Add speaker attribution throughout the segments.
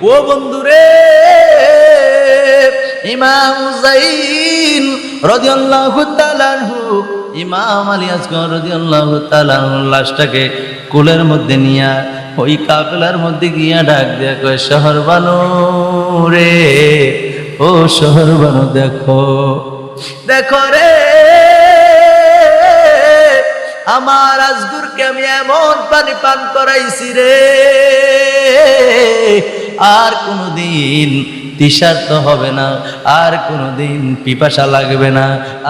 Speaker 1: ও বন্ধুরে, ইমাম হুসাইন রাদিয়াল্লাহু তাআলা ইমাম আলী আসগর রাদিয়াল্লাহু তাআলা লাশটাকে কোলের মধ্যে নিয়া, ওই কাফেলার মধ্যে গিয়া ডাক দেয়া কয়, শহর বানো রে, ও শহর বানো, দেখো দেখো রে, আমার আজগুরকে আমি এমন পানি পান করাইছি রে আর কোনো কোনোদিন তৃষার্ত হবে না, আর কোনোদিন পিপাসা লাগবে না,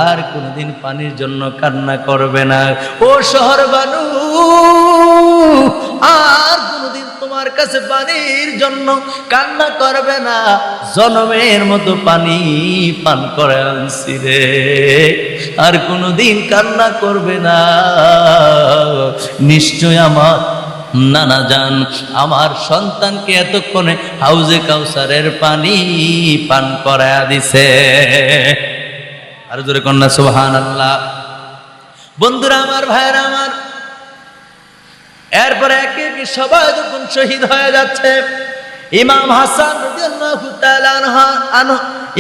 Speaker 1: আর কোনোদিন পানির জন্য কান্না করবে না। ও শহর বানু, আর কোনোদিন তোমার কাছে পানির জন্য কান্না করবে না। জনমের মতো পানি পান করে আনছি রে, আর কোনোদিন কান্না করবে না। নিশ্চয় আমার নানা যান আমার সন্তানকে এতক্ষণে হাউজে কাউসারের পানি পান করায়া দিছে। আর জোরে কন্যা সুবহান আল্লাহ বন্ধুরা আমার, ভাইয়েরা আমার, এরপরে একে একে সবাই যখন শহীদ হয়ে যাচ্ছে, ইমাম হাসান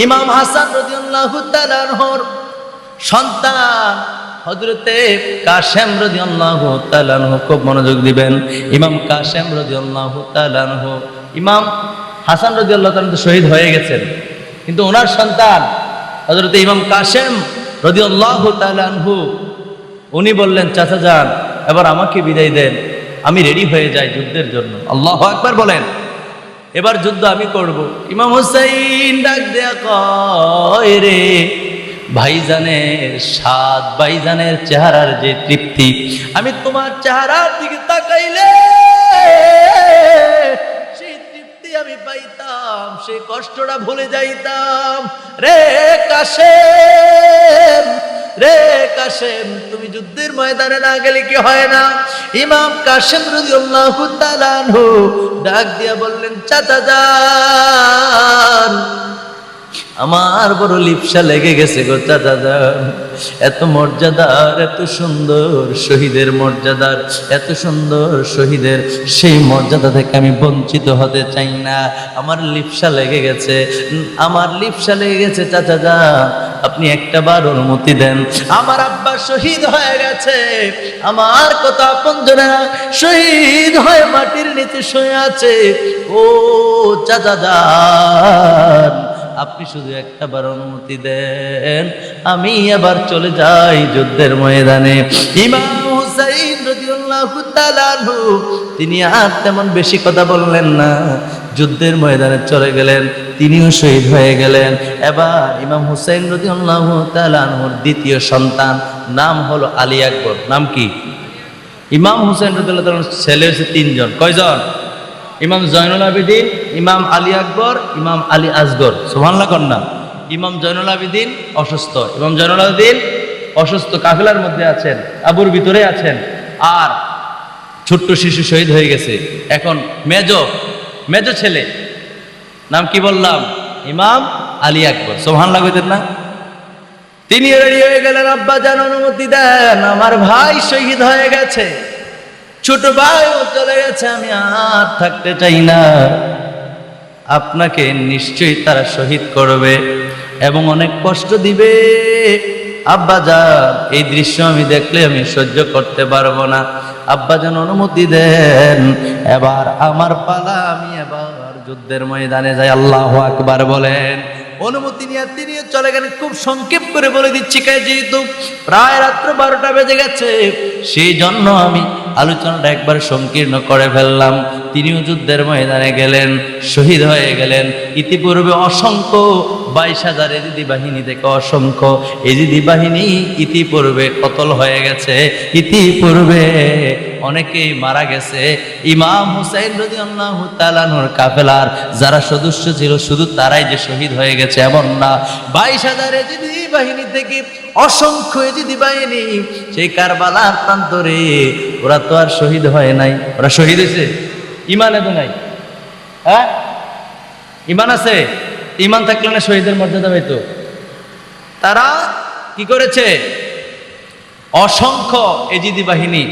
Speaker 1: ইমাম হাসান আনহুর সন্তান হযরতে কাশেম তাআলা আনহু খুব মনোযোগ দিবেন। ইমাম কাশেম তাআলা আনহু, ইমাম হাসান রাদিয়াল্লাহু তাআলা তো শহীদ হয়ে গেছেন। কিন্তু ওনার সন্তান হযরতে ইমাম কাশেম রাদিয়াল্লাহু তাআলা আনহু, উনি বললেন, চাচা যান, এবার আমাকে বিদায় দেন, আমি রেডি হয়ে যাই যুদ্ধের জন্য। আল্লাহ একবার বলেন। এবার যুদ্ধ আমি করব। ইমাম হুসাইন ডাক দেয়া, কয় রে ভাইজানের স্বাদ, ভাইজানের চেহারার যে তৃপ্তি, আমি তোমার চেহারার দিকে তাকাইলে সেই তৃপ্তি আমি পাইতাম, সেই কষ্টটা ভুলে যাইতাম। রে কাশেম রে কাশেম, তুমি যুদ্ধের ময়দানে না গেলে কি হয় না? ইমাম কাশেম রাদিয়াল্লাহু তাআলা ডাক দিয়া বললেন, চাচা যান। আমার বড় লিপসা লেগে গেছে গো চাচা যান। এত মর্যাদার, এত সুন্দর শহীদের মর্যাদার, এত সুন্দর শহীদের সেই মর্যাদা থেকে আমি বঞ্চিত হতে চাই না। আমার লিপসা লেগে গেছে। আমার লিপসা লেগে গেছে চাচা যান। আপনি একটা বার অনুমতি দেন। আমার আব্বা শহীদ হয়ে গেছে। আমার কত আপন শহীদ হয়ে মাটির নিচে শুয়ে আছে। ও চাচা যান আপনি শুধু একটা বার অনুমতি দেন। আমি আবার চলে যাই যুদ্ধের ময়দানে। ইমাম হুসাইন তিনি আর তেমন বেশি কথা বললেন না। যুদ্ধের ময়দানে চলে গেলেন, তিনিও শহীদ হয়ে গেলেন। এবার ইমাম হুসাইন রাদিয়াল্লাহু তাআলা আনহুর দ্বিতীয় সন্তান, নাম হলো আলী আকবর। নাম কি? ইমাম হুসেন রাদিয়াল্লাহু তাআলার ছেলে হচ্ছে তিনজন। কয়জন? ইমাম জয়নুল আবেদিন, ইমাম আলী আকবর, ইমাম আলী আসগর। সোহানলা কন্যা ইমাম জয়নুল আবেদিন অসুস্থ। ইমাম জয়নুল আবেদিন অসুস্থ কাফেলার মধ্যে আছেন, আবুর ভিতরে আছেন। আর ছোট্ট শিশু শহীদ হয়ে গেছে। এখন মেজ মেজ ছেলে। নাম কি বললাম? ইমাম আলী আকবর। সোহান কইতেন না? তিনি রেডি হয়ে গেলেন, আব্বা যান অনুমতি দেন। আমার ভাই শহীদ হয়ে গেছে। ছোট ভাইও চলে গেছে, আমি আর থাকতে চাই না। আপনাকে নিশ্চয়ই তারা শহীদ করবে এবং অনেক কষ্ট দিবে। আব্বা যান, এই দৃশ্য আমি দেখলে আমি সহ্য করতে পারব না। আব্বা যান, অনুমতি দেন। এবার আমার পালা, আমি এবার যুদ্ধের ময়দানে যাই। আল্লাহ আকবার বলেন অনুমতি নিয়ে তিনি চলে গেলেন। খুব সংক্ষেপ করে বলে দিচ্ছি, কে যেহেতু প্রায় রাত্র বারোটা বেজে গেছে, সেই জন্য আমি আলোচনাটা একবার সংকীর্ণ করে ফেললাম। তিনিও যুদ্ধের ময়দানে গেলেন, শহীদ হয়ে গেলেন। ইতিপূর্বে অসংখ্য বাইশ হাজার এজিদি বাহিনী থেকে অসংখ্য এজিদি বাহিনী ইতিপূর্বে কতল হয়ে গেছে। ইতিপূর্বে অনেকেই মারা গেছে। ইমাম হুসাইন রাদিয়াল্লাহু তাআলার কাফেলার, যারা সদস্য ছিল, শুধু তারাই যে শহীদ হয়ে গেছে এমন না। বাইশ হাজার এজিদি বাহিনী থেকে অসংখ্য এজিদি বাহিনী সেই কারবালার প্রান্তরে, ওরা তো আর শহীদ হয় নাই। ওরা শহীদ হয়েছে? ইমান এত নাই। হ্যাঁ? ইমান আছে? ইমান থাকলে না শহীদের মর্যাদা হইতো তারা কি করেছে? অসংখ্য এজিদি বাহিনী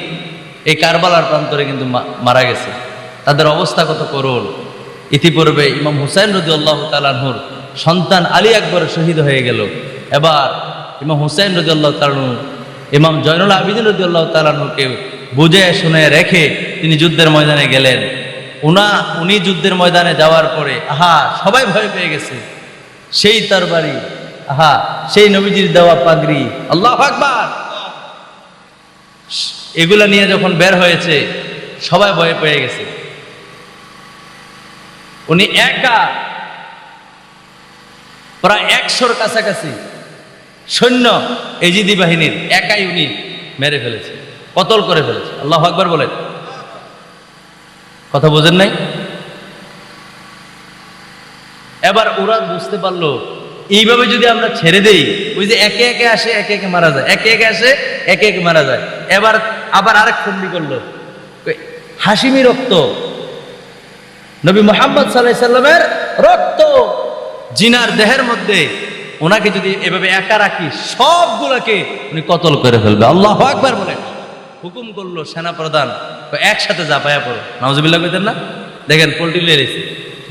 Speaker 1: এই কারবালার প্রান্তরে কিন্তু মারা গেছে। তাদের অবস্থা কত করুন ইতিপূর্বে ইমাম হুসাইন রদি আল্লাহ তালাহুর সন্তান আলী আকবর শহীদ হয়ে গেল। এবার ইমাম হুসাইন রদি আল্লাহ তালাহু ইমাম জয়নুল আবিদিন রদি আল্লাহ তালাহুকে বুঝে শুনে রেখে তিনি যুদ্ধের ময়দানে গেলেন। উনা উনি যুদ্ধের ময়দানে যাওয়ার পরে, আহা, সবাই ভয় পেয়ে গেছে। সেই তরবারি, আহা, সেই নবীজির দেওয়া পাগড়ি, আল্লাহ আকবার। এগুলা নিয়ে যখন বের হয়েছে, সবাই ভয়ে পেয়ে গেছে। উনি একা, প্রায় একশোর কাছাকাছি সৈন্য এজিদি বাহিনীর একাই উনি মেরে ফেলেছে, কতল করে ফেলেছে। আল্লাহ আকবার বলেন। কথা বোঝেন নাই? এবার ওরা বুঝতে পারল, এইভাবে যদি আমরা ছেড়ে দেই, ওই যে একে একে আসে, একে একে মারা যায়, একে একে আসে, একে একে মারা যায়। এবার আবার আরেক খন্ডি করল। হাসিমি রক্ত। নবী মোহাম্মদ সাল্লাহ সাল্লামের রক্ত। জিনার দেহের মধ্যে ওনাকে যদি এভাবে একা রাখি, সবগুলোকে উনি কতল করে ফেলবে। আল্লাহ একবার বলেন। হুকুম করল সেনা প্রধান একসাথে জাপায়া পড়ো। নওয়াজবিল্লাহ কইতেন না? দেখেন, পোল্ট্রি লেরেছে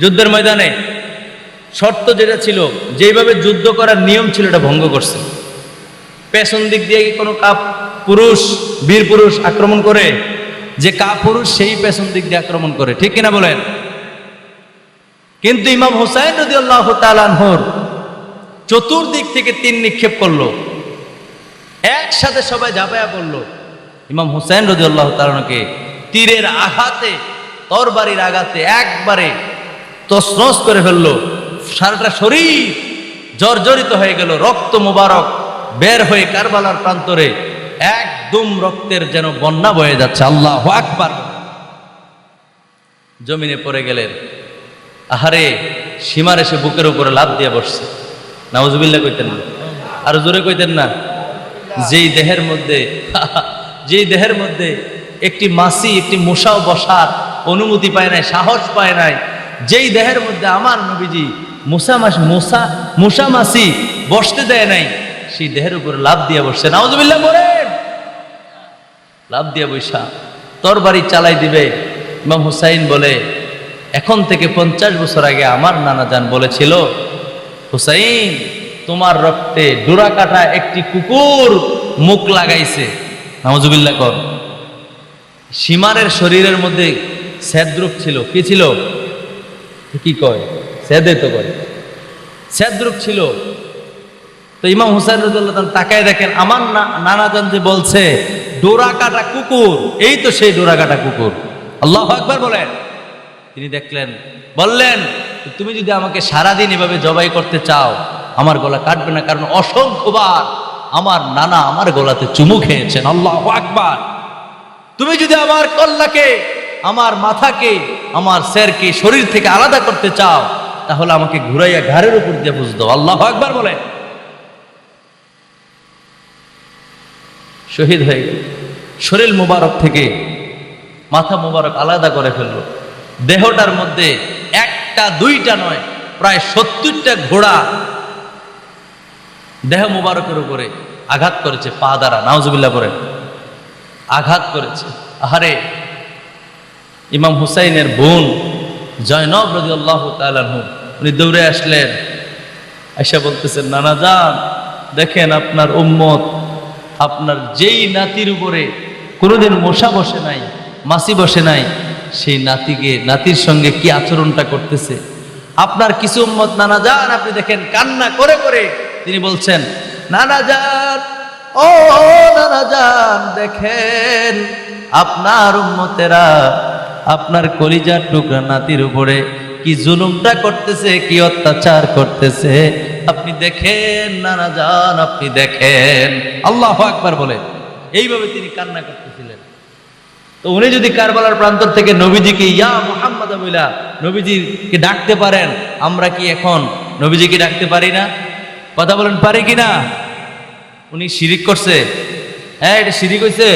Speaker 1: যুদ্ধের ময়দানে শর্ত যেটা ছিল, যেইভাবে যুদ্ধ করার নিয়ম ছিল, এটা ভঙ্গ করছে। পেছন দিক দিয়ে কোনো কাপ পুরুষ, বীর পুরুষ আক্রমণ করে, যে কা পুরুষ সেই পেছন দিক দিয়ে আক্রমণ করে। ঠিক কিনা বলেন? কিন্তু ইমাম হুসাইন রদি আল্লাহ তালানহর চতুর্দিক থেকে তিন নিক্ষেপ করল। একসাথে সবাই ঝাঁপায়া পড়ল। ইমাম হুসাইন রদি আল্লাহ তালানকে তীরের আঘাতে, তরবারির আঘাতে একবারে তসনস করে ফেলল। সারাটা শরীর জর্জরিত হয়ে গেল, রক্ত মোবারক বের হয়ে কারবালার প্রান্তরে একদম রক্তের যেন বন্যা বয়ে যাচ্ছে। আল্লাহ আকবার। জমিনে পড়ে গেলেন আহারে, সীমার এসে বুকের উপরে লাভ দিয়ে বসছে। নাউজুবিল্লাহ কইতেন না। আর জোরে কইতেন না, যেই দেহের মধ্যে, যেই দেহের মধ্যে একটি মাসি, একটি মশাও বসার অনুমতি পায় নাই, সাহস পায় নাই, যেই দেহের মধ্যে আমার নবীজি মুসা মাস মুসা মুসা মাসি বসতে দেয় নাই, সেই দেহের উপরে লাভ দিয়ে বসছে। নাউজুবিল্লাহ বলেন লাভ দিয়ে বৈশা তোর বাড়ি চালাই দিবে। ইমাম হুসাইন বলে, এখন থেকে পঞ্চাশ বছর আগে আমার নানা যান বলেছিল, হুসাইন, তোমার রক্তে ডোরা কাটা একটি কুকুর মুখ লাগাইছে। নামজুবিল্লা কর। সীমারের শরীরের মধ্যে স্যাদ্রুপ ছিল। কি ছিল? কি কয়? স্যাদে তো কয়। স্যাদ্রুপ ছিল। তো ইমাম হুসাইন রদুল্লাহ তাকায় দেখেন, আমার না- নানাজান যে বলছে ডোরা কাটা কুকুর, এই তো সেই ডোরা কাটা কুকুর। আল্লাহ আকবার বলেন। তিনি দেখলেন, বললেন, তুমি যদি আমাকে সারাদিন এভাবে জবাই করতে চাও, আমার গলা কাটবে না, কারণ অসংখ্যবার আমার নানা আমার গলাতে চুমু খেয়েছেন। আল্লাহ আকবার। তুমি যদি আমার কল্লাকে, আমার মাথাকে, আমার স্যারকে, শরীর থেকে আলাদা করতে চাও, তাহলে আমাকে ঘুরাইয়া ঘাড়ের উপর দিয়ে বুঝ দাও। আল্লাহ আকবার বলে শহীদ হয়ে গেল। শরীর মুবারক থেকে মাথা মুবারক আলাদা করে ফেলল। দেহটার মধ্যে একটা, দুইটা নয়, প্রায় সত্তরটা ঘোড়া দেহ মুবারকের উপরে আঘাত করেছে, পা দ্বারা নাওজুবিল্লাহ করে আঘাত করেছে। আহারে, ইমাম হুসাইনের বোন জয়নব রদি আল্লাহ তালানহু উনি দৌড়ে আসলেন এসে বলতেছেন, নানা যান দেখেন আপনার উম্মত আপনার যেই নাতির উপরে কোনোদিন মশা বসে নাই মাসি বসে নাই, সেই নাতিকে, নাতির সঙ্গে কি আচরণটা করতেছে? আপনার কিছু উম্মত নানা যান, আপনি দেখেন কান্না করে করে তিনি বলছেন, নানা যান, ও নানা যান, দেখেন আপনার উম্মতেরা আপনার কলিজার টুকরা নাতির উপরে কি জুলুমটা করতেছে, কি অত্যাচার করতেছে? আপনি দেখেন, নানা যান আপনি দেখেন। আল্লাহ একবার বলে, এইভাবে তিনি কান্না করতেছিলেন। তো উনি যদি কারবালার প্রান্তর থেকে নবীজিকে, ইয়া মোহাম্মদ বইলা নবীজিকে ডাকতে পারেন, আমরা কি এখন নবীজিকে ডাকতে পারি না? কথা বলেন, পারি কি না? উনি শিরিক করছে। হ্যাঁ এটা শিরিক হয়েছে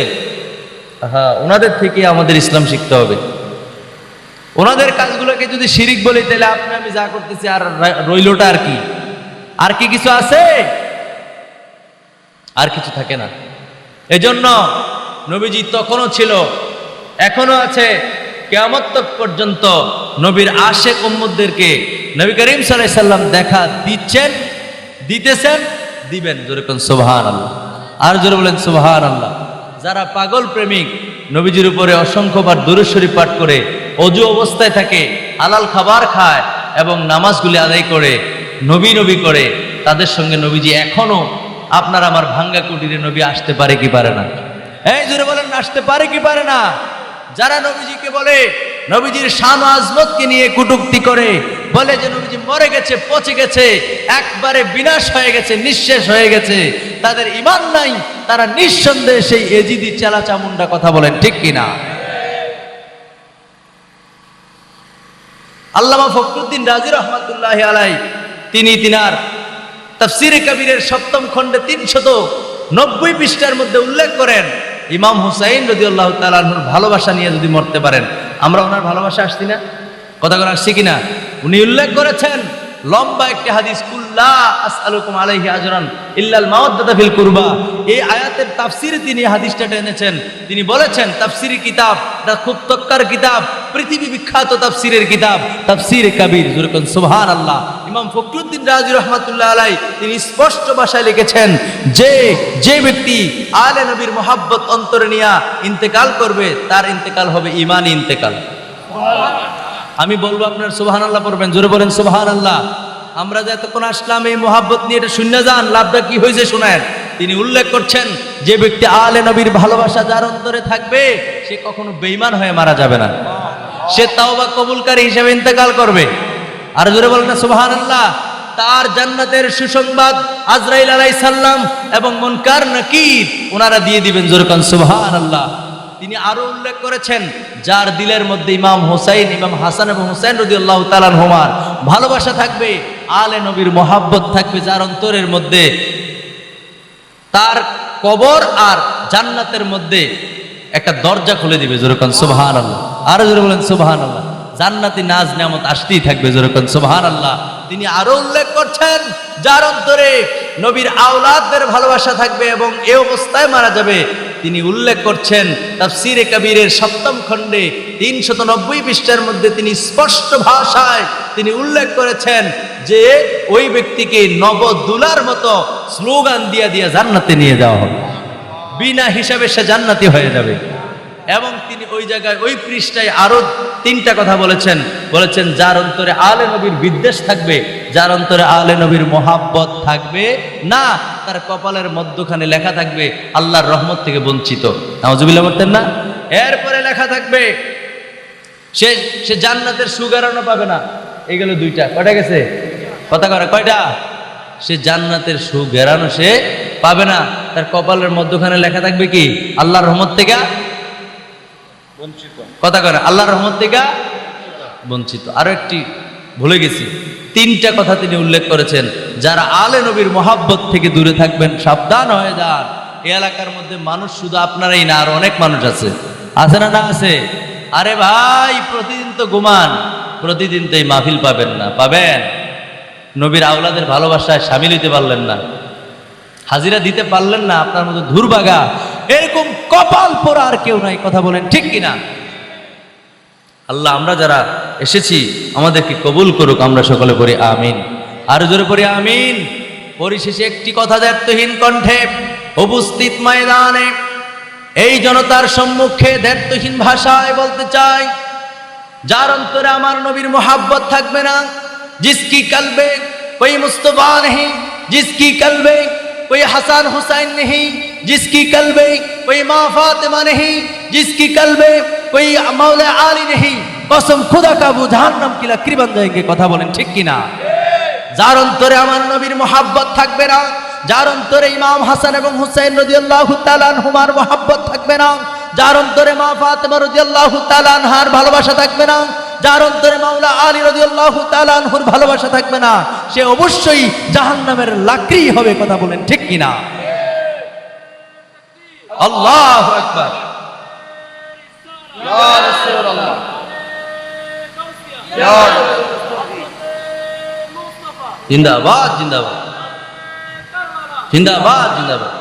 Speaker 1: হ্যাঁ ওনাদের থেকে আমাদের ইসলাম শিখতে হবে। ওনাদের কাজগুলোকে যদি শিরিক বলি, তাহলে আপনি আমি যা করতেছি আর রইলোটা আর কি? আর কি কিছু আছে? আর কিছু থাকে না। এজন্য নবীজি তখনও ছিল এখনও আছে, কেয়ামত পর্যন্ত নবীর আশেক উম্মদদেরকে নবী করিম সাল্লাল্লাহু সাল্লাম দেখা দিচ্ছেন, দিতেছেন, দিবেন। যেরকম সুবহান আল্লাহ আর জোরে বলেন সুবহান আল্লাহ যারা পাগল প্রেমিক, নবীজির উপরে অসংখ্যবার দূরেশ্বরী পাঠ করে অজু অবস্থায় থাকে, হালাল খাবার খায় এবং নামাজগুলি আদায় করে, নবী নবী করে, তাদের সঙ্গে নবীজি এখনও আপনার আমার ভাঙ্গা কুটিরে নবী আসতে পারে কি পারে না। এই জোরে বলেন, আসতে পারে কি পারে না? যারা নবীজিকে বলে, নবীজির শান আজমতকে নিয়ে কুটুক্তি করে, বলে যে নবীজি মরে গেছে, পচে গেছে, একবারে বিনাশ হয়ে গেছে, নিঃশেষ হয়ে গেছে, তাদের ইমান নাই, তারা নিঃসন্দেহে সেই এজিদি চেলা চামুন্ডা কথা বলেন, ঠিক কিনা? আল্লামা ফখরুদ্দিন রাজি রহমতুল্লাহ আলাই তিনি তিনার তাফসিরে কবিরের সপ্তম খণ্ডে তিনশত নব্বই পৃষ্ঠার মধ্যে উল্লেখ করেন, ইমাম হুসাইন রদি আল্লাহ তালাহুর ভালোবাসা নিয়ে যদি মরতে পারেন। আমরা ওনার ভালোবাসা আসছি না? কথা করে আসছি কিনা? উনি উল্লেখ করেছেন লম্বা একটি হাদিস কুল্লা আসআলুকুম আলাইহি আজরান ইল্লাল মাওয়াদ্দাতা ফিল কুরবা। এই আয়াতের তাফসিরে তিনি হাদিসটা টেনেছেন। তিনি বলেছেন, তাফসিরি কিতাব, এটা খুব তক্কার কিতাব, পৃথিবী বিখ্যাত তাফসিরের কিতাব, তাফসির কাবির। যেরকম সুবহান আল্লাহ ইমাম ফখরুদ্দিন রাজি রহমাতুল্লাহ আলাই তিনি স্পষ্ট ভাষায় লিখেছেন, যে যে ব্যক্তি আলে নবীর মোহাব্বত অন্তরে নিয়া ইন্তেকাল করবে, তার ইন্তেকাল হবে ইমানি ইন্তেকাল। আমি বলব আপনার সুবাহান আল্লাহ পড়বেন, জোরে বলেন সুবাহান আল্লাহ আমরা যে এতক্ষণ আসলাম, এই মোহাব্বত নিয়ে এটা শূন্য যান, লাভটা কি হয়েছে শোনেন। তিনি উল্লেখ করছেন, যে ব্যক্তি আলে নবীর ভালোবাসা যার অন্তরে থাকবে, সে কখনো বেইমান হয়ে মারা যাবে না। সে তাও বা কবুলকারী হিসেবে ইন্তেকাল করবে। আর জোরে বলেন সুবাহান আল্লাহ তার জান্নাতের সুসংবাদ আজরাইল আলাই সাল্লাম এবং মনকার নাকি ওনারা দিয়ে দিবেন জোরকান সুবহান আল্লাহ তিনি আরও উল্লেখ করেছেন, যার দিলের মধ্যে ইমাম হোসাইন, ইমাম হাসান এবং হোসেন রদি আল্লাহ তালান ভালোবাসা থাকবে, আলে নবীর মোহাব্বত থাকবে, যার অন্তরের মধ্যে তার কবর আর জান্নাতের মধ্যে একটা দরজা খুলে দিবে যেরকম সুবহান আল্লাহ আরও জোরে বলেন সুবহান আল্লাহ জান্নাতি নাজ নিয়ামত আসতেই থাকবে যেরকম সুবহান আল্লাহ তিনি আরও উল্লেখ করছেন, যার অন্তরে নবীর আওলাদদের ভালোবাসা থাকবে এবং এ অবস্থায় মারা যাবে। তিনি উল্লেখ করছেন, তাফসিরে কবিরের সপ্তম খণ্ডে তিনশত নব্বই পৃষ্ঠার মধ্যে তিনি স্পষ্ট ভাষায় তিনি উল্লেখ করেছেন যে, ওই ব্যক্তিকে নবদুলার মতো স্লোগান দিয়া দিয়া জান্নাতে নিয়ে যাওয়া হবে। বিনা হিসাবে সে জান্নাতি হয়ে যাবে। এবং তিনি ওই জায়গায়, ওই পৃষ্ঠায় আরও তিনটা কথা বলেছেন। বলেছেন, যার অন্তরে আলে নবীর বিদ্বেষ থাকবে, যার অন্তরে আলে নবীর মোহাব্বত থাকবে না, তার কপালের মধ্যখানে লেখা থাকবে, আল্লাহর রহমত থেকে বঞ্চিত। নাওজুবিল্লাহ করতেন না? এরপরে লেখা থাকবে, সে সে জান্নাতের সুগারানো পাবে না। এগুলো দুইটা। কয়টা গেছে? কথা করে কয়টা? সে জান্নাতের সুগেরানো সে পাবে না। তার কপালের মধ্যখানে লেখা থাকবে কি? আল্লাহর রহমত থেকে কথা করে আল্লাহর রহমত থেকে বঞ্চিত। আরও একটি ভুলে গেছি। তিনটা কথা তিনি উল্লেখ করেছেন। যারা আলে নবীর মোহাব্বত থেকে দূরে থাকবেন, সাবধান হয়ে যান। এই এলাকার মধ্যে মানুষ শুধু আপনারাই না, আর অনেক মানুষ আছে। আছে না না আছে? আরে ভাই, প্রতিদিন তো ঘুমান প্রতিদিন তো এই মাহফিল পাবেন না। পাবেন? নবীর আওলাদের ভালোবাসায় সামিল হইতে পারলেন না। হাজিরা দিতে পারলেন না। আপনার মতো ধুরবাগা এরকম কপাল পরা আর কেউ নাই, কথা বলেন ঠিক কিনা? আল্লাহ, আমরা যারা এসেছি, আমাদেরকে কবুল করুক, আমরা সকলে পড়ি আমিন। আর জোরে পড়ি আমিন। পরিশেষে একটি কথা দায়িত্বহীন কণ্ঠে, উপস্থিত ময়দানে, এই জনতার সম্মুখে দায়িত্বহীন ভাষায় বলতে চাই, যার অন্তরে আমার নবীর মোহাব্বত থাকবে না, জিসকি কালবে, ওই মুস্তফা নেহি, জিসকি কালবে कोई हसन हुसैन नहीं जिसकी कलबे कोई माँ फातिमा नहीं जिसकी कलबे कोई मौला आली नहीं कसम खुदा का वो जहन्नम की लकड़ी बन जाएंगे কথা বলেন ঠিক কি না যার অন্তরে আমার নবীর মোহাব্বত থাকবে না যার অন্তরে ইমাম হাসান এবং হুসাইন রাদিয়াল্লাহু তাআলা আনহুমার মোহাব্বত থাকবে না যার অন্তরে মা ফাতেমা রাদিয়াল্লাহু তাআলা আনহার ভালোবাসা থাকবে না যার অন্তরে মাওলা আলী রাদিয়াল্লাহু তাআলা আনহুর ভালোবাসা থাকবে না, সে অবশ্যই জাহান্নামের লাকড়ি হবে কথা বলেন ঠিক কি না আল্লাহু আকবার।
Speaker 2: ইয়া রাসূলুল্লাহ। ইয়া
Speaker 1: জিন্দাবাদ জিন্দাবাদ। জিন্দাবাদ জিন্দাবাদ।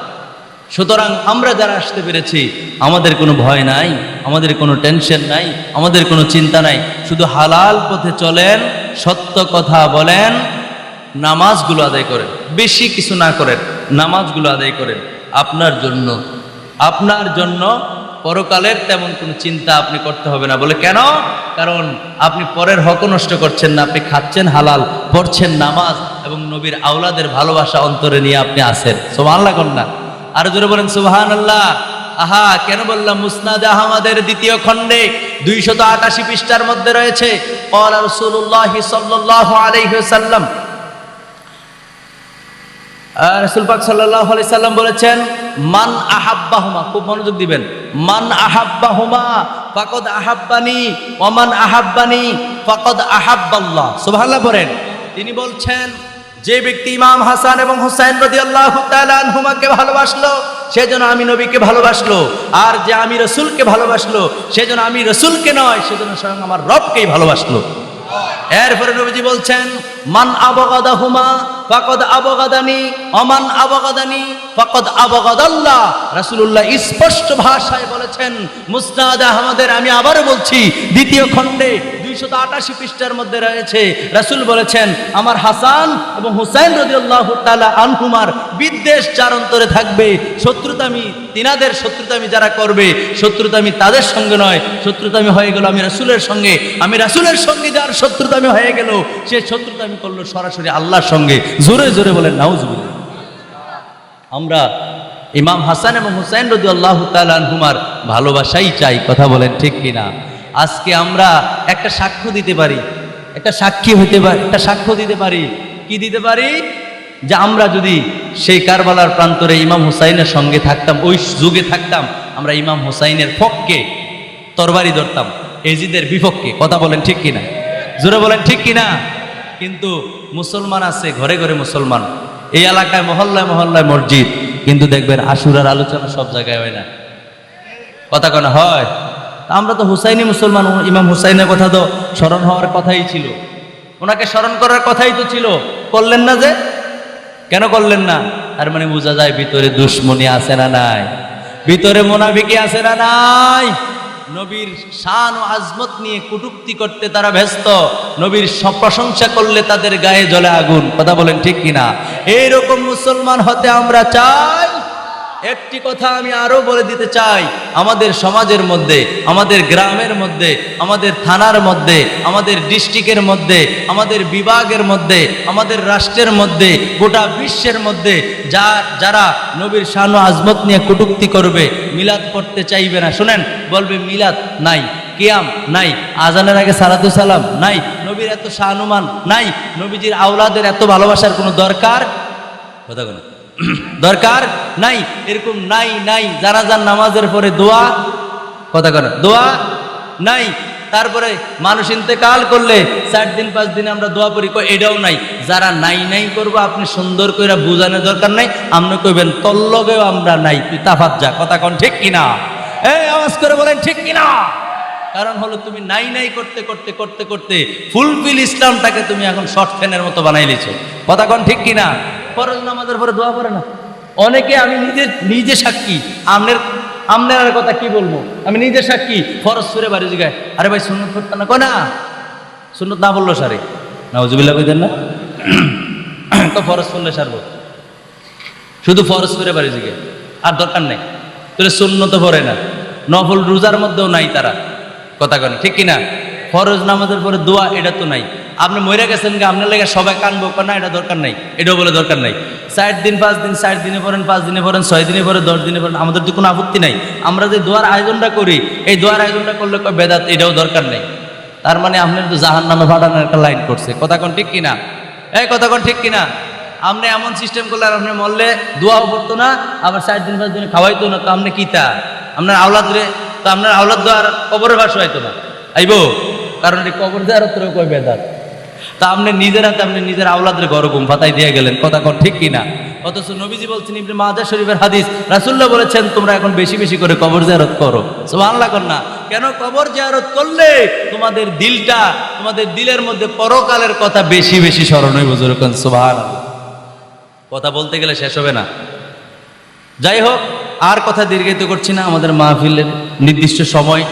Speaker 1: সুতরাং আমরা যারা আসতে পেরেছি, আমাদের কোনো ভয় নাই, আমাদের কোনো টেনশন নাই, আমাদের কোনো চিন্তা নাই। শুধু হালাল পথে চলেন, সত্য কথা বলেন, নামাজগুলো আদায় করেন। বেশি কিছু না করেন, নামাজগুলো আদায় করেন। আপনার জন্য আপনার জন্য পরকালের তেমন কোনো চিন্তা আপনি করতে হবে না। বলে কেন? কারণ আপনি পরের হক নষ্ট করছেন না, আপনি খাচ্ছেন হালাল, পড়ছেন নামাজ এবং নবীর আওলাদের ভালোবাসা অন্তরে নিয়ে আপনি আসেন সোমান লাগুন না আর জোরে বলেন সুহান আল্লাহ আহা, কেন বললাম, মুসনাদ আহমদের দ্বিতীয় খণ্ডে দুইশত আটাশি পৃষ্ঠার মধ্যে রয়েছে অল রসুল্লাহ সাল্লাহ আলহ্লাম রসুলপাক সাল্লাহ আলি সাল্লাম বলেছেন, মান আহাব্বাহুমা, খুব মনোযোগ দিবেন, মান আহাব্বাহুমা ফাকদ আহাব্বানি ওমান আহাব্বানি ফাকদ আহাব্বাল্লাহ। সুবহানাল্লাহ বলেন তিনি বলছেন যে ব্যক্তি ইমাম হাসান এবং হুসাইন রাজি আল্লাহ হুমাকে ভালোবাসলো সেজন্য আমি নবীকে ভালোবাসলো, আর যে আমি রসুলকে ভালোবাসলো সেজন্য আমি রসুলকে নয় সেজন্য স্বয়ং আমার রবকেই ভালোবাসলো। এরপরে নবীজি বলছেন, মান আবগাদাহুমা ফাকাদ আবগাদানি, অমান আবগাদানি, ফাকাদ আবগাদাল্লাহ। রাসূলুল্লাহ স্পষ্ট ভাষায় বলেছেন, মুসনাদ আহমদের আমি আবারও বলছি, দ্বিতীয় খণ্ডে দুইশত আটাশি পৃষ্ঠার মধ্যে রয়েছে। রাসুল বলেছেন, আমার হাসান এবং হুসাইন রাদিয়াল্লাহু তালা আনহুমার বিদ্বেষ যার অন্তরে থাকবে, শত্রুতামি, তিনাদের শত্রুতামি যারা করবে, শত্রুতামি তাদের সঙ্গে নয়, শত্রুতামি হয়ে গেল আমি রাসূলের সঙ্গে। আমি রাসূলের সঙ্গে যার শত্রুতামি হয়ে গেল, সে শত্রুতামি করল সরাসরি আল্লাহর সঙ্গে। জোরে জোরে বলেন, নাউজুবিল্লাহ। আমরা ইমাম হাসান এবং হুসাইন রদি আল্লাহ তালহুমার ভালোবাসাই চাই, কথা বলেন ঠিক কিনা? আজকে আমরা একটা সাক্ষ্য দিতে পারি, একটা সাক্ষী হইতে পারি, একটা সাক্ষ্য দিতে পারি। কি দিতে পারি? যে আমরা যদি সেই কারবালার প্রান্তরে ইমাম হুসাইনের সঙ্গে থাকতাম, ওই যুগে থাকতাম, আমরা ইমাম হুসাইনের পক্ষে তরবারি ধরতাম, এজিদের বিপক্ষে, কথা বলেন ঠিক কিনা? জোরে বলেন ঠিক কিনা? কিন্তু মুসলমান আছে, ঘরে ঘরে মুসলমান। এই এলাকায় মহল্লায় মহল্লায় মসজিদ, কিন্তু দেখবেন আশুরার আলোচনা সব জায়গায় হয় না। কথা কেন হয়। আমরা তো হুসাইনি মুসলমান, ইমাম হুসাইনের কথা তো স্মরণ হওয়ার কথাই ছিল। ওনাকে স্মরণ করার কথাই তো ছিল। করলেন না যে? কেন করলেন না? তার মানে বোঝা যায় ভিতরে দুশ্মনী আছে না নাই? ভিতরে মোনাফিকি আছে না নাই? নবীর শান ও আজমত নিয়ে কুটুক্তি করতে তারা ব্যস্ত। নবীর প্রশংসা করলে তাদের গায়ে জলে আগুন। কথা বলেন ঠিক কিনা? এইরকম মুসলমান হতে আমরা চাই একটি কথা আমি আরও বলে দিতে চাই। আমাদের সমাজের মধ্যে, আমাদের গ্রামের মধ্যে, আমাদের থানার মধ্যে, আমাদের ডিস্ট্রিক্টের মধ্যে, আমাদের বিভাগের মধ্যে, আমাদের রাষ্ট্রের মধ্যে, গোটা বিশ্বের মধ্যে যা, যারা নবীর শান আজমত নিয়ে কটুক্তি করবে, মিলাদ করতে চাইবে না। শোনেন, বলবে মিলাদ নাই, কিয়াম নাই, আজানের আগে সালাতু সালাম নাই, নবীর এত শাহানুমান নাই, নবীজির আওলাদের এত ভালোবাসার কোনো দরকার? কথা কোনো দরকার নাই, এরকম নাই নাই, যারা জানাজার নামাজের পরে দোয়া, কথা কেন দোয়া নাই, তারপরে মানুষ ইন্তেকাল করলে চার দিন, পাঁচ দিন আমরা দোয়া পড়ি কই এটাও নাই, যারা নাই নাই করব, আপনি সুন্দর করে বোঝানোর দরকার নাই, আপনি কইবেন, তল্লগেও আমরা নাই, তুই তাফাত যা, কথা কন ঠিক কিনা? এই আওয়াজ করে বলেন, ঠিক কিনা? কারণ হলো তুমি নাই নাই করতে করতে করতে করতে ফুলফিল ইসলামটাকে তুমি এখন শর্ট ফ্যানের মতো বানাই লিছো। কথা কন ঠিক কিনা? ফরজ নামাজের পরে দোয়া করে না। অনেকে আমি নিজে নিজে সাক্ষী। আমনের আমনের কথা কি বলব? আমি নিজে সাক্ষী, ফরজ সুরে বাড়ি জিগায় আরে ভাই, সুন্নত করতে না। কয় না, সুন্নত না বলল সারে। নাউজুবিল্লাহ কইতেন না? তো ফরজ করলে সারবো। শুধু ফরজ করে বাড়ি জিগে আর দরকার নেই। তাহলে সুন্নত পড়ে না। নফল রোজার মধ্যেও নাই তারা। কথা কেন, ঠিক কিনা? ফরজ নামাজের পরে দোয়া, এটা তো নাই। আপনি মরে গেছেন গা, আপনার লেগে সবাই কানবো না, এটা দরকার নাই। এটাও বলে দরকার নাই। চার দিন, পাঁচ দিন, চার দিনে পড়েন, পাঁচ দিনে পড়েন, ছয় দিনে পরে দশ দিনে পড়েন, আমাদের তো কোনো আপত্তি নাই। আমরা যে দোয়ার আয়োজনটা করি, এই দোয়ার আয়োজনটা করলে বেদাত, এটাও দরকার নেই। তার মানে আপনার তো জাহান নামে ফাটানোর একটা লাইন করছে। কথা কোন, ঠিক কিনা? এই কথা কোন, ঠিক কিনা? আপনি এমন সিস্টেম করলে আর আপনি মরলে দোয়াও পড়তো না, আবার চার দিন, পাঁচ দিনে খাওয়াইতো না, তো আপনি কিতা আপনার আওলাদ রে তো আপনার আওলাদ আর কবরের বাস হইতো না। আইব? কারণ এই কবর দেওয়ার তোর কই বেদার তা আপনি নিজের হাতে আপনি নিজের আওলাদের ঘর ঘুম দিয়ে গেলেন, কথা কোন ঠিক কিনা? অথচ নবীজি বলছেন, ইবনে মাজাহ শরীফের হাদিস রাসুল্লাহ বলেছেন, তোমরা এখন বেশি বেশি করে কবর জিয়ারত করো। সুবহানাল্লাহ কর না। কেন কবর জিয়ারত করলে তোমাদের দিলটা, তোমাদের দিলের মধ্যে পরকালের কথা বেশি বেশি স্মরণ হইব যেরকম সুবহানাল্লাহ। কথা বলতে গেলে শেষ হবে না। যাই হোক, আর কথা দীর্ঘায়িত করছি না, আমাদের মাহফিলের নির্দিষ্ট সময়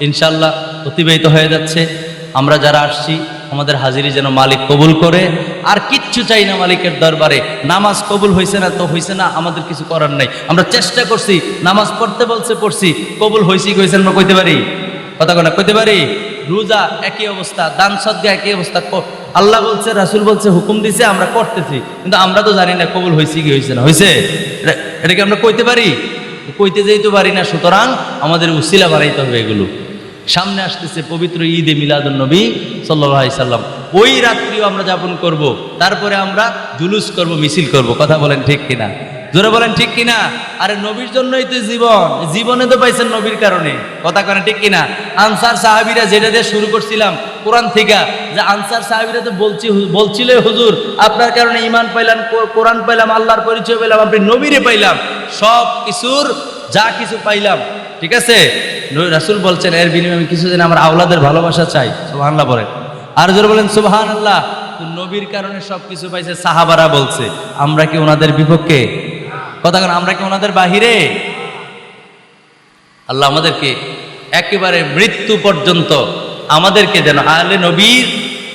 Speaker 1: ইনশাল্লাহ অতিবাহিত হয়ে যাচ্ছে। আমরা যারা আসছি, আমাদের হাজিরি যেন মালিক কবুল করে। আর কিচ্ছু চাই না মালিকের দরবারে। নামাজ কবুল হয়েছে না, তো হয়েছে না, আমাদের কিছু করার নাই। আমরা চেষ্টা করছি, নামাজ পড়তে বলছে, পড়ছি। কবুল হয়েছি কইছেন আমরা কইতে পারি? কথা কোনা কইতে পারি? রোজা একই অবস্থা, দান সদ্গা একই অবস্থা। আল্লাহ বলছে, রাসুল বলছে, হুকুম দিছে, আমরা করতেছি। কিন্তু আমরা তো জানি না কবুল হয়েছে কি হয়েছে না। হয়েছে এটা- এটা আমরা কইতে পারি? কইতে যেতে পারি না, সুতরাং আমাদের উসিলা বাড়াইতে হবে এগুলো সামনে আসতেছে পবিত্র ঈদে মিলাদুল নবী সাল্লাই সাল্লাম ওই রাত্রিও আমরা যাপন করব। তারপরে আমরা জুলুস করব, মিছিল করব, কথা বলেন ঠিক কিনা জোরে বলেন, ঠিক কিনা? আরে নবীর জন্যই তো জীবন। জীবনে তো পাইছেন নবীর কারণে। কথা কেন ঠিক কিনা? আনসার সাহাবিরা যেটা দিয়ে শুরু করছিলাম কোরআন থেকে, যে আনসার সাহাবিরা তো বলছি বলছিল, হুজুর, আপনার কারণে ইমান পাইলাম কোরআন পাইলাম, আল্লাহর পরিচয় পাইলাম আপনি নবীরে পাইলাম, সব কিছুর যা কিছু পাইলাম। ঠিক আছে? রাসুল বলছেন, এর বিনিময়ে আমি কিছু যেন আমার আওলাদের ভালোবাসা চাই। সুবহানাল্লাহ বলেন। আর জোরে বলেন, সুবহানাল্লাহ। তো নবীর কারণে সব কিছু পাইছে, সাহাবারা বলছে, আমরা কি ওনাদের বিপক্ষে কথা আমরা কি ওনাদের বাহিরে? আল্লাহ আমাদেরকে একেবারে মৃত্যু পর্যন্ত আমাদেরকে যেন আলে নবীর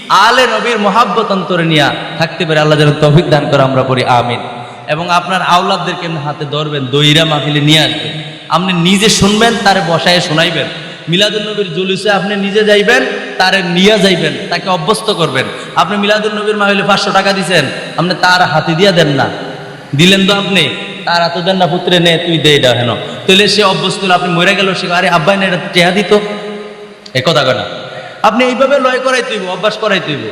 Speaker 1: আলে নবীর মহাব্বত অন্তরে নিয়ে থাকতে পারে আল্লাহ যেন তৌফিক দান করে আমরা পড়ি, আমিন। এবং আপনার আওলাদদেরকে হাতে ধরবেন, দইরা মাহফিলে নিয়ে আসবেন। আপনি নিজে শুনবেন, তারে বসায় শোনাইবেন। মিলাদুল নবীর জুলুসে আপনি নিজে যাইবেন, তারে নিয়ে যাইবেন, তাকে অভ্যস্ত করবেন। আপনি মিলাদুল নবীর মাহফিলে পাঁচশো টাকা দিছেন, আপনি তার হাতে দিয়ে দেন না। দিলেন তো আপনি তার এত দেন না পুত্রে নে, তুই দে এটা হেন। তাহলে সে অভ্যস্ত আপনি মরে গেল, সে আরে আব্বাই না এটা টেহা দিত। এ কথা কেনা আপনি এইভাবে লয় করাই তুইব অভ্যাস করাই তুইব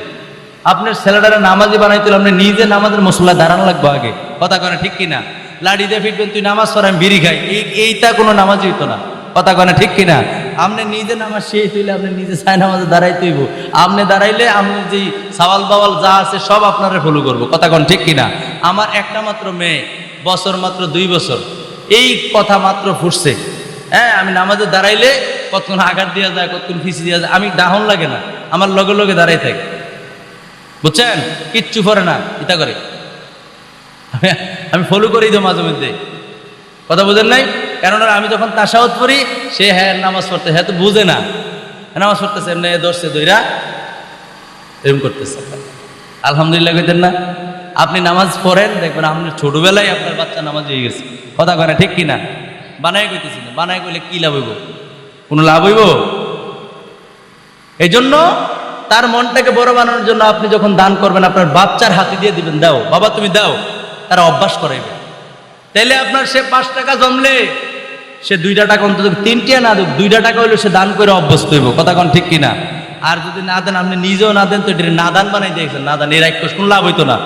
Speaker 1: আপনার ছেলেটারা নামাজি বানাই তুলে আপনি নিজে নামাজের মশলা দাঁড়ান লাগবো আগে। কথা কেনা ঠিক কিনা লাড়ি দিয়ে ফিটবেন, তুই নামাজ পড়া, আমি বিড়ি খাই। এই এইটা কোনো নামাজি হইতো না। কথা কেনা ঠিক কিনা আপনি নিজে নামাজ সেই তুইলে আপনি নিজে সাই নামাজে দাঁড়াই তুইব আপনি দাঁড়াইলে আপনি যে সাওয়াল বাওয়াল যা আছে সব আপনারা ফলো করব। কথা কন ঠিক কিনা আমার একটা মাত্র মেয়ে বছর মাত্র দুই বছর। এই কথা মাত্র ফুটছে। হ্যাঁ আমি নামাজে দাঁড়াইলে কতক্ষণ আঘাত দেওয়া যায়, কতক্ষণ ফিসি দেওয়া যায়, আমি দাহন লাগে না, আমার লগে লগে দাঁড়াই থাকি। বুঝছেন? কিচ্ছু করে না ইতা করে। আমি- ফলো করি তো মাঝে মধ্যে। কথা বুঝেন নাই? কেননা আমি যখন তাসাউদ পড়ি, সে হ্যাঁ নামাজ পড়তে হ্যাঁ তো বুঝে না। নামাজ পড়তেছে, এমনি ধরছে দইরা এরকম করতেছে। আলহামদুলিল্লাহ কইতেন না? আপনি নামাজ পড়েন, দেখবেন আপনার ছোটবেলায় আপনার বাচ্চা নামাজ হয়ে গেছে। কথা করে ঠিক কিনা? বানাই কইতেছি না বানাই কইলে কি লাভ হইব? কোনো লাভ হইব? এই জন্য তার মনটাকে বড় বানানোর জন্য আপনি যখন দান করবেন, আপনার বাচ্চার হাতে দিয়ে দিবেন, দাও, বাবা তুমি দাও, তারা অভ্যাস করাইবে। তাইলে আপনার সে পাঁচ টাকা জমলে, সে দুইটা টাকা অন্তত তিনটিয়া না দেব দুইটা টাকা হইলে সে দান করে অভ্যস্ত হইব। কথা কোন ঠিক কিনা? আর যদি না দেন, আপনি নিজেও না দেন, তো এটা না দান বানাই দিয়েছেন। না দান এর এক কোন লাভ হইতো না।